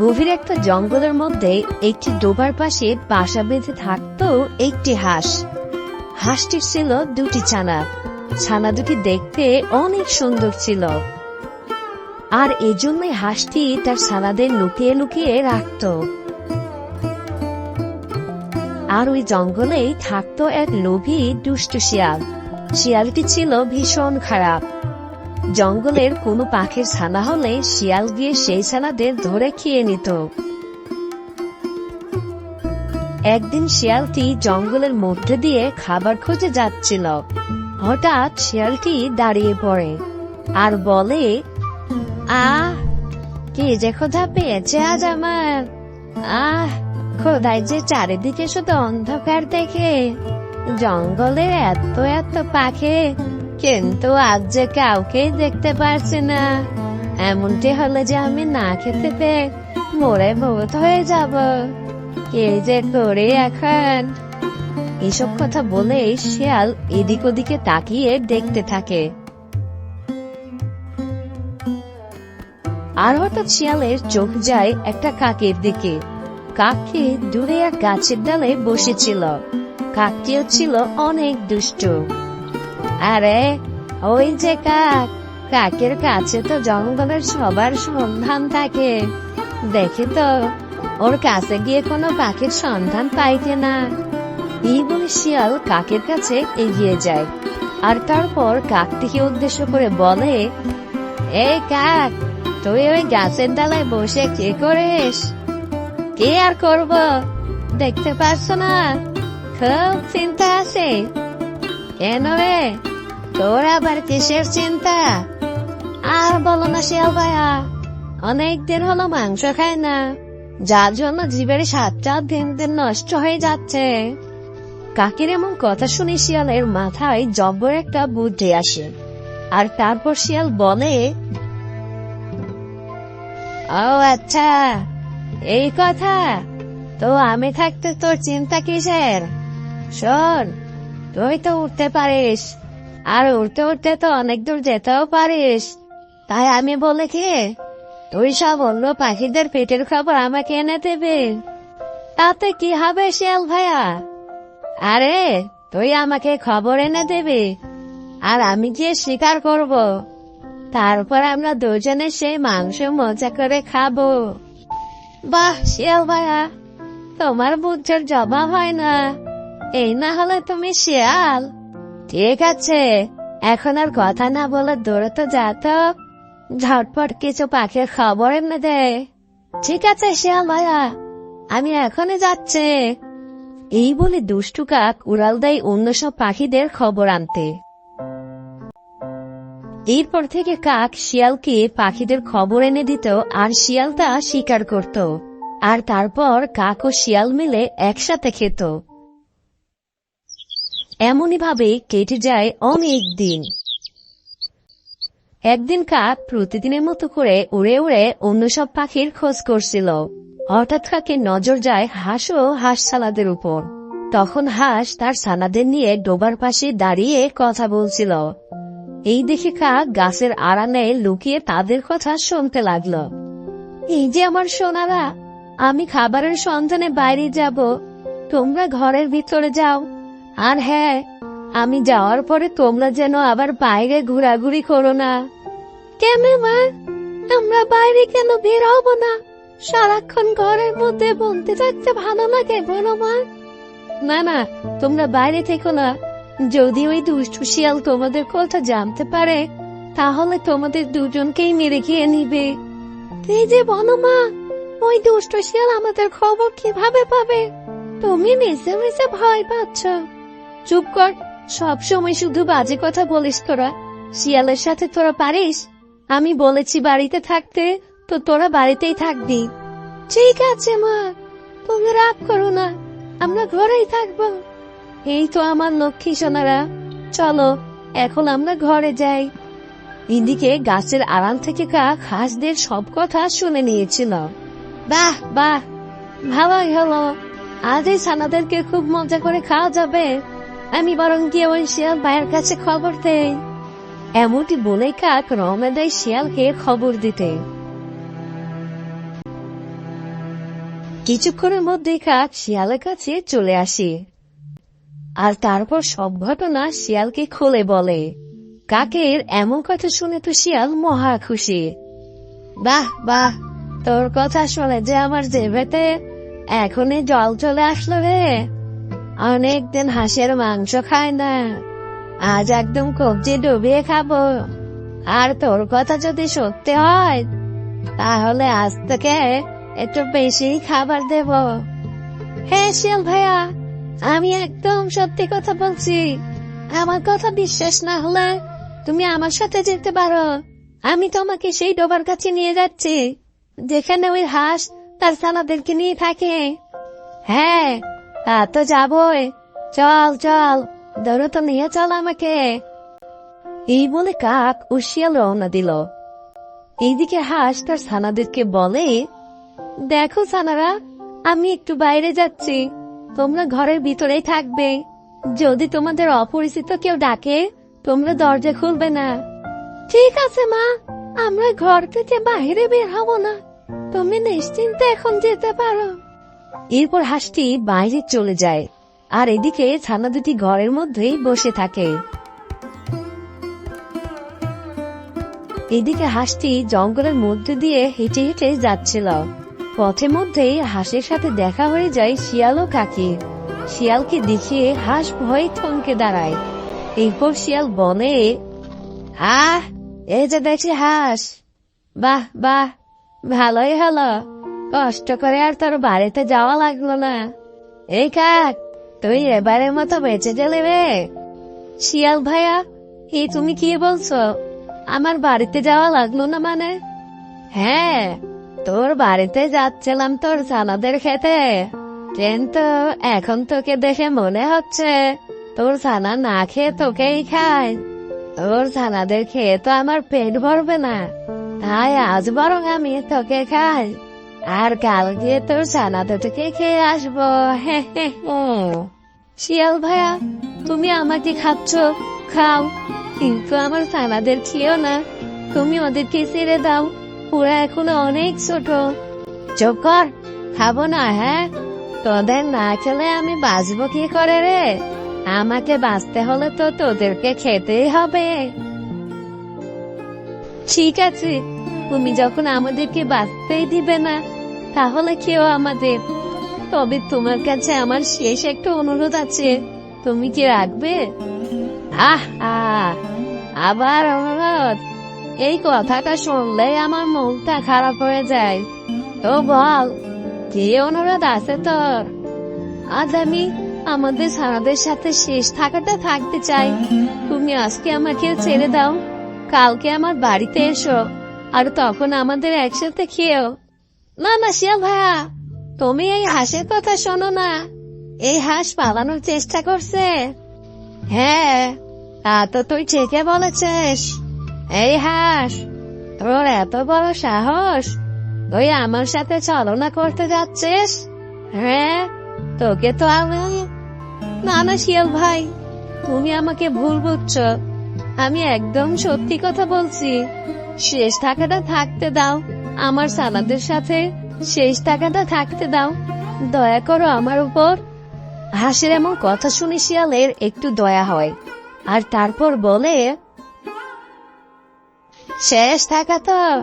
গভীর একটা জঙ্গলের মধ্যে একটি ডোবার পাশে বাসা বেঁধে থাকতো একটি হাঁস। হাঁসটির ছিল দুটি ছানা। ছানা দুটি দেখতে অনেক সুন্দর ছিল। আর এজন্যই হাঁসটি তার ছানাদের লুকিয়ে লুকিয়ে রাখত। আর ওই জঙ্গলেই থাকতো এক লোভী, দুষ্টু শিয়াল। শিয়ালটি ছিল ভীষণ খারাপ। জঙ্গলের কোনো পাখির ছানা হলে শিয়াল গিয়ে সেই ছানাদের ধরে খেয়ে নিত। একদিন শিয়ালটি জঙ্গলের মধ্যে দিয়ে খাবার খুঁজে যাচ্ছিল। হঠাৎ শিয়ালটি দাঁড়িয়ে পড়ে আর বলে, আহ, কে যে খোদা পেয়েছে আজ আমার? আহ খোদায় যে চারিদিকে শুধু অন্ধকার দেখে। জঙ্গলে এত এত পাখি কিন্তু আজ যে কাউকে দেখতে পারছি না। এমনটি হলে যে আমি না খেতে পেয়ে মরে বহুত হয়ে যাব। কে যে করে এখন? এসব কথা বলে শিয়াল এদিক ওদিকে তাকিয়ে দেখতে থাকে। আর হঠাৎ শিয়ালের চোখ যায় একটা কাকের দিকে। কাকটি দূরে এক গাছের ডালে বসেছিল। কাকটিও ছিল অনেক দুষ্ট। আরে, ওই যে কাক, কাকের কাছে তো জঙ্গলের সবার সন্ধান থাকে। দেখে তো, ওর কাছে গিয়ে কোনো পাখির সন্ধান পাই কিনা এই শিয়াল কাকের কাছে এগিয়ে যায়, আর তারপর কাকটিকে উদ্দেশ্য করে বলে, এ কাক, তুই ওই গাছের ডালায় বসে কে করিস? কি আর করব? দেখতে পাচ্ছ না? খুব চিন্তা আছে। কেন রে তোর আবার কিসের চিন্তা? আর বলো না শিয়াল ভাইয়া অনেক দিন হলো মাংস খায় না, যার জন্য জীবের স্বাদটা দিন দিন নষ্ট হয়ে যাচ্ছে। কাকের এমন কথা শুনে শিয়ালের মাথায় জব্বর একটা বুদ্ধি আসে, আর তারপর শিয়াল বলে, ও আচ্ছা এই কথা, তো আমি থাকতে তোর চিন্তা কিসের? শোন তুই তো উঠতে পারিস। আর উঠতে উঠতে তো অনেক দূর যেতেও পারিস। তাই আমি বলে কি, তুই সব অন্য পাখিদের পেটের খবর আমাকে এনে দেবে। তাতে কি হবে শিয়াল ভাইয়া? আরে, তুই আমাকে খবর এনে দেবে। আর আমি গিয়ে স্বীকার করব। তারপর আমরা দুজনে সেই মাংস মজা করে খাব। বাহ, শিয়াল ভাইয়া, তোমার বুদ্ধের জবাব হয় না। এই না হলে তুমি শিয়াল। ঠিক আছে, এখন আর কথা না বলে দৌড়ে তো। যাত ঝটপট কিছু পাখির খবর এনে দে। ঠিক আছে, শিয়াল ভাইয়া আমি এখনই যাচ্ছে। এই বলে দুষ্টু কাক উড়াল দেয় অন্য সব পাখিদের খবর আনতে। এরপর থেকে কাক শিয়ালকে পাখিদের খবর এনে দিত আর শিয়াল তা স্বীকার করত। আর তারপর কাক ও শিয়াল মিলে একসাথে খেত। এমনই ভাবে কেটে যায় অনেক দিন। একদিন কাক প্রতিদিনের মতো করে উড়ে উড়ে অন্য সব পাখির খোঁজ করছিল। হঠাৎ কাকে নজর যায় হাঁস ও হাঁস সালাদের উপর। তখন হাঁস তার সানাদের নিয়ে ডোবার পাশে দাঁড়িয়ে কথা বলছিল। এই দেখে কাক গাছের আড়ালে লুকিয়ে তাদের কথা শুনতে লাগল। এই যে আমার সোনারা, আমি খাবারের সন্ধানে বাইরে যাব। তোমরা ঘরের ভিতরে যাও। আর হ্যাঁ আমি যাওয়ার পরে তোমরা যেন আবার বাইরে ঘোরাঘুরি করো না। কেন মা? আমরা বাইরে কেন বের হব না? সারাক্ষণ ঘরের মধ্যে বলতে থাকতে ভালো লাগে, বলো মা। না না, তোমরা বাইরে থেকো না। যদি ওই দুষ্টু শিয়াল তোমাদের কথা জানতে পারে, তাহলে তোমাদের দুজনকেই মেরে খেয়ে নিবে। এই যে বলো মা, ওই দুষ্ট শিয়াল আমাদের খবর কীভাবে পাবে? তুমি মিশে মিশে ভয় পাচ্ছ। চুপ কর। সব সময় শুধু বাজে কথা বলিস তোরা। শিয়ালের সাথে তোরা পারিস? আমি বলেছি বাড়িতে থাকতে, তো তোরা বাড়িতেই থাকবি। ঠিক আছে, মা। তুমি রাগ করো না। আমরা ঘরেই থাকব। এই তো আমার লক্ষ্মী সোনারা। চলো, এখন আমরা ঘরে যাই। এদিকে গাছের আড়াল থেকে কাক হাঁসদের সব কথা শুনে নিয়েছিল। বাহ বাহ। ভালোই হলো। আজ এই ছানাদেরকে খুব মজা করে খাওয়া যাবে। আমি বরং গিয়ে ওই শিয়াল ভাইয়ের কাছে খবর দেই। এমনটি বলে কাক রওনা দেয় শিয়ালকে খবর দিতে। কিছুক্ষণের মধ্যে কাক শিয়ালের কাছে চলে আসে। আর তারপর সব ঘটনা শিয়ালকে খুলে বলে। কাকের এমন কথা শুনে তো শিয়াল মহা খুশি। বাহ বাহ, তোর কথা শুনে যে আমার জেবেতে এখনই জল চলে আসলো রে। অনেকদিন হাঁসের মাংস খায় না। আজ একদম কবজি ডুবিয়ে খাব। আর তোর কথা যদি সত্যি হয়, তাহলে আজ থেকে একটু বেশি খাবার দেব। হ্যাঁ শিয়াল ভাইয়া, আমি একদম সত্যি কথা বলছি। আমার কথা বিশ্বাস না হলে তুমি আমার সাথে যেতে পারো। আমি তোমাকে সেই ডোবার কাছে নিয়ে যাচ্ছি, যেখানে ওই হাঁস তার সালাদেরকে নিয়ে থাকে। হ্যাঁ তা তো যাবই চল চল। তো নিয়ে চল আমাকে। এই বলে কাক ও রওনা দিল। এইদিকে হাঁস তার ছানাদেরকে বলে, দেখো সানারা, আমি একটু বাইরে যাচ্ছি। তোমরা ঘরের ভিতরেই থাকবে। যদি তোমাদের অপরিচিত কেউ ডাকে, তোমরা দরজা খুলবে না। ঠিক আছে, মা। আমরা ঘর থেকে বাইরে বের হব না। তুমি নিশ্চিন্তে এখন যেতে পারো। এরপর হাঁসটি বাইরে চলে যায়, আর এদিকে ছানা দুটি ঘরের মধ্যেই বসে থাকে। এদিকে হাঁসটি জঙ্গলের মধ্যে দিয়ে হেঁটে হেঁটে যাচ্ছিল। পথে মধ্যেই হাঁসের সাথে দেখা হয়ে যায় শিয়াল ও কাকি। শিয়ালকে দেখিয়ে হাঁস ভয়ে থমকে দাঁড়ায়। এরপর শিয়াল বনে আহ এই যে দেখছি হাঁস। বাহ বাহ, ভালোই হলো। কষ্ট করে আর তোর বাড়িতে যাওয়া লাগল না। এই কাক, তুই এবারের মতো বেঁচে গেলে রে। শিয়াল ভাইয়া, এই তুমি কি বলছো? আমার বাড়িতে যাওয়া লাগল না মানে? হ্যাঁ তোর বাড়িতে যাচ্ছিলাম তোর সালাদের খেতে। কিন্তু এখন তোকে দেখে মনে হচ্ছে। তোর ছানা না খেয়ে তোকেই খায়। তোর ছানাদের খেয়ে তো আমার পেট ভরবে না। তাই আজ বরং আমি তোকে খাই। আর কাল গিয়ে তোর ছানা দুটোকে খেয়ে আসব। শিয়াল ভাইয়া তুমি আমাকে খাচ্ছ, খাও। কিন্তু আমার ছানাদের খেয়েও না। তুমি ওদেরকে ছেড়ে দাও। ওরা এখনও অনেক ছোট। চুপ কর, খাব না হ্যাঁ? তোদের না খেলে আমি বাঁচবো কি করে রে? আমাকে বাঁচতে হলে তো তোদেরকে খেতেই হবে। ঠিক আছে, তুমি যখন আমাদেরকে বাঁচতেই দিবে না তাহলে কেউ আমাদের তবে তোমার কাছে আমার শেষ একটা অনুরোধ আছে। তুমি কি রাখবে? আহ আহ, আবার অনুরোধ। এই কথাটা শুনলেই আমার মনটা খারাপ হয়ে যায়। তো বল, কি অনুরোধ আছে তোর? আজ আমি আমাদের সারাদের সাথে শেষ থাকাটা থাকতে চাই। তুমি আজকে আমাকে ছেড়ে দাও। কালকে আমার বাড়িতে এসো। আর তখন আমাদের একসাথে খেয়েও না না শিয়াল ভাইয়া তুমি এই হাঁসের কথা শোনো না। এই হাঁস পালানোর চেষ্টা করছে। হ্যাঁ তা তো তুই ঠিকই বলেছিস। এই হাঁস, তোর এত বড় সাহস, তুই আমার সাথে ছলনা করতে যাচ্ছিস? হ্যাঁ তোকে তো আমি না না শিয়াল ভাই তুমি আমাকে ভুল বুঝছ। আমি একদম সত্যি কথা বলছি। শেষ টাকাটা থাকতে দাও। আমার সালাদের সাথে শেষ টাকাটা থাকতে দাও। দয়া করো আমার উপর। হাসির এমন কথা শুনে শিয়ালের একটু দয়া হয়। আর তারপর বলে, শেষ থাকা তো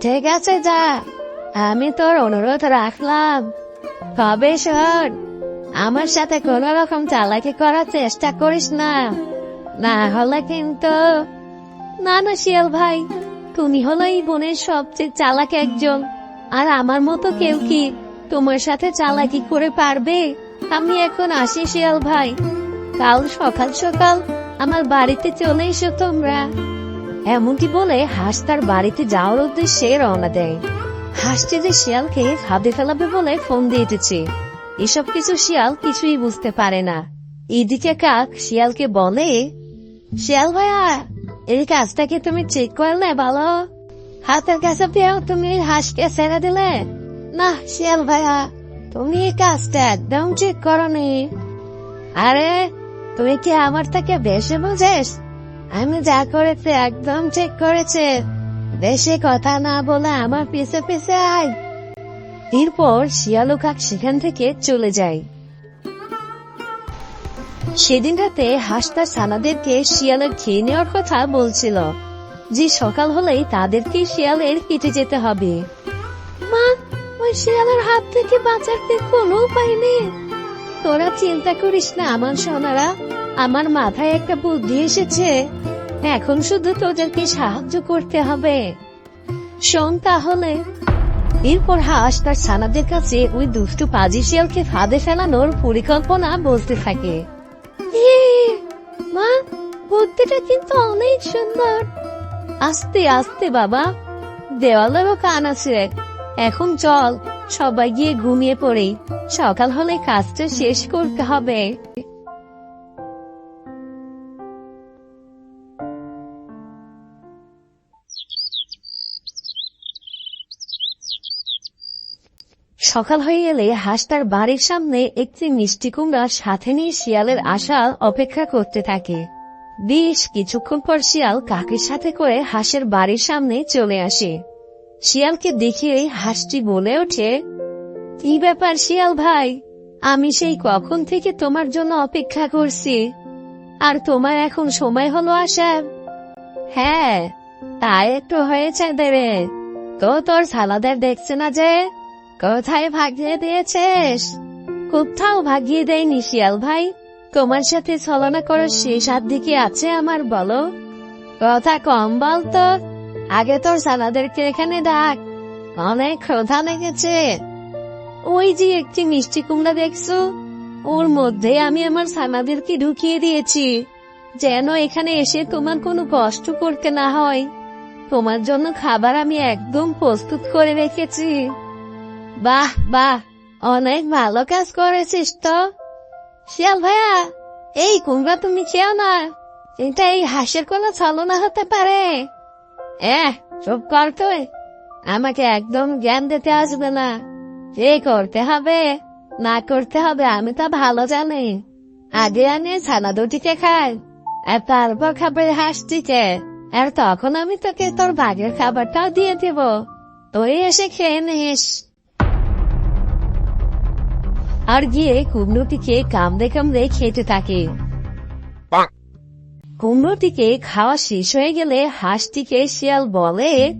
ঠিক আছে যা, আমি তোর অনুরোধ রাখলাম। কবে শোন, আমার সাথে কোন রকম চালাকি করার চেষ্টা করিস না। না হলে কিন্তু, না না শিয়াল ভাই তুমি হলো এই বনের সবচেয়ে চালাক একজন। আর আমার মতো কেউ কি তোমার সাথে চালাকি করে পারবে? আমি এখন আসি শিয়াল ভাই। কাল সকাল সকাল আমার বাড়িতে চলে এসো তোমরা। এমনটি বলে হাঁস তার বাড়িতে যাওয়ার উদ্দেশ্যে রওনা দেয়। হাসছে যে শিয়ালকে হাতে ফেলাবে বলে ফোন দিয়েছে এসব কিছু শিয়াল কিছুই বুঝতে পারে না। এদিকে কাক শিয়ালকে বলে, শিয়াল ভাইয়া এই কাজটাকে তুমি চেক করলে ভালো হাতের কাছে পেয়েও তুমি হাঁসকে ছেড়ে দিলে। না, শিয়াল ভাইয়া, তুমি এই কাজটা একদম ঠিক করনি। আরে তুমি কি আমার থেকে বেশি বুঝেস? আমি যা করেছি একদম ঠিক করেছে। বেশি কথা না বলে আমার পিছে পিছে আয়। এরপর শিয়াল কাক সেখান থেকে চলে যায়। সেদিন রাতে হাঁস তার ছানাদেরকে শিয়ালের খেয়ে নেওয়ার কথা বলছিল। যে সকাল হলেই তাদেরকে শিয়ালের কেটে যেতে হবে। মা, ওই শিয়ালের হাত থেকে বাঁচাতে কোনো উপায় নেই। তোরা চিন্তা করিস না, আমার সোনারা। আমার মাথায় একটা বুদ্ধি এসেছে। এখন শুধু তোদেরকে সাহায্য করতে হবে। শোন তাহলে। এরপর হাঁস তার ছানাদের কাছে ওই দুষ্টু পাজি শিয়ালকে ফাঁদে ফেলানোর পরিকল্পনা বলতে থাকে। মা, বুদ্ধিটা কিন্তু অনেক সুন্দর। আস্তে আস্তে, বাবা। দেওয়ালেরও কান আছে এখন চল, সবাই গিয়ে ঘুমিয়ে পড়ে। সকাল হলে কাজটা শেষ করতে হবে। সকাল হয়ে এলে হাঁস তার বাড়ির সামনে একটি মিষ্টি কুমড়া সাথে নিয়ে শিয়ালের আশা অপেক্ষা করতে থাকে। বেশ কিছুক্ষণ পর শিয়াল কাকের সাথে করে হাঁসের বাড়ির সামনে চলে আসে। শিয়ালকে দেখিয়েই হাঁসটি বলে ওঠে, কি ব্যাপার শিয়াল ভাই? আমি সেই কখন থেকে তোমার জন্য অপেক্ষা করছি? আর তোমার এখন সময় হলো আসার? হ্যাঁ তাই একটু হয়েছে দেবে। তো তোর সালাদের দেখছে না যে কোথায় ভাগিয়ে দিয়েছিস? কোথাও ভাগিয়ে দেয়নি শিয়াল ভাই। তোমার সাথে ছলনা করার শেষ হাত দিকে আছে আমার বলো? কথা কম বলতো আগে তোর সালাদেরকে এখানে ডাক। অনেক ক্ষোধা লেগেছে। ওই যে একটি মিষ্টি কুমড়া দেখছ? ওর মধ্যে আমি আমার সানাদেরকে ঢুকিয়ে দিয়েছি। যেন এখানে এসে তোমার কোনো কষ্ট করতে না হয়। তোমার জন্য খাবার আমি একদম প্রস্তুত করে রেখেছি। বাহ বাহ, অনেক ভালো কাজ করেছিস তো। শিয়াল ভাইয়া, এই কুমড়া তুমি খেও না। এটা এই হাঁসের কোনো ছলনা হতে পারে। এহ, চুপ কর তুই। আমাকে একদম জ্ঞান দিতে আসবে না। এ করতে হবে, না করতে হবে, আমি তা ভালো জানি। আগে আনি ছানা দুটিকে খাই, আর তারপর খাবে হাঁসটিকে। আর তখন আমি তোকে তোর ভাগের খাবারটাও দিয়ে দেব। তুই এসে খেয়ে নিস। আর গিয়ে কুমড়োটিকে কামড়ে কামড়ে খেতে থাকে। কুমড়োটিকে খাওয়া শেষ হয়ে গেলে হাঁসটিকে শিয়াল বলে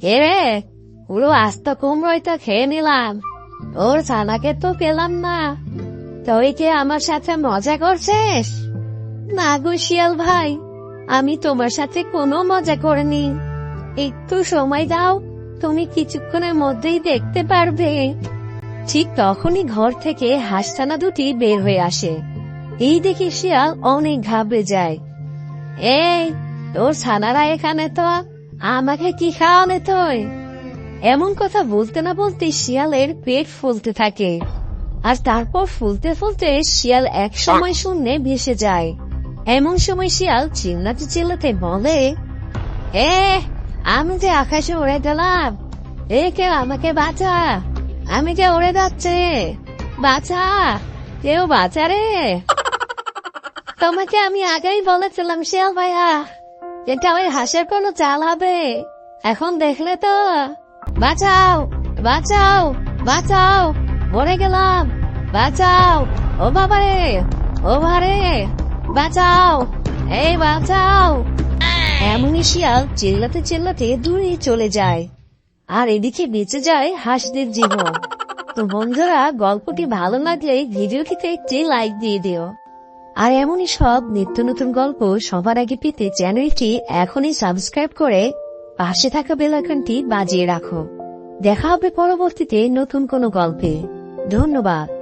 কে রে পুরো আস্ত কুমড়োটা খেয়ে নিলাম। ওর ছানাকে তো পেলাম না। তুই কে আমার সাথে মজা করছিস? না গো শিয়াল ভাই আমি তোমার সাথে কোনো মজা করিনি। একটু সময় দাও তুমি কিছুক্ষণের মধ্যেই দেখতে পারবে। ঠিক তখনই ঘর থেকে হাঁসছানা দুটি বের হয়ে আসে। এই দেখে শিয়াল অনেক ঘাবড়ে যায়। এই, তোর ছানারা এখানে তো, আমাকে কি খাওয়ালে তুই? এমন কথা বলতে না বলতে শিয়ালের পেট ফুলতে থাকে। আর তারপর ফুলতে ফুলতে শিয়াল এক সময় শূন্যে ভেসে যায়। এমন সময় শিয়াল চিল্লাতে চিল্লাতে বলে এ আমি যে আকাশে উড়ে গেলাম, এ কেউ আমাকে বাঁচা। আমি যে উড়ে যাচ্ছে বাঁচা কেউ বাঁচা রে। তোমাকে আমি আগেই বলেছিলাম, শিয়াল ভাইয়া এটা ওই হাঁসের কোনো চাল হবে। এখন দেখলে তো, বাঁচাও বাঁচাও বাঁচাও, মরে গেলাম, বাঁচাও, ও বাবা রে, ও ভারে বাঁচাও, এই বাঁচাও। এমনই শিয়াল চিল্লাতে চিল্লাতে দূরে চলে যায়। আর এদিকে বেঁচে যায় হাঁসদের জীবন। তো বন্ধুরা, গল্পটি ভালো লাগলে ভিডিওটিতে একটি লাইক দিয়ে দিও। আর এমনই সব নিত্য নতুন গল্প সবার আগে পেতে চ্যানেলটি এখনই সাবস্ক্রাইব করে পাশে থাকা বেলাকানটি বাজিয়ে রাখো। দেখা হবে পরবর্তীতে নতুন কোনো গল্পে। ধন্যবাদ।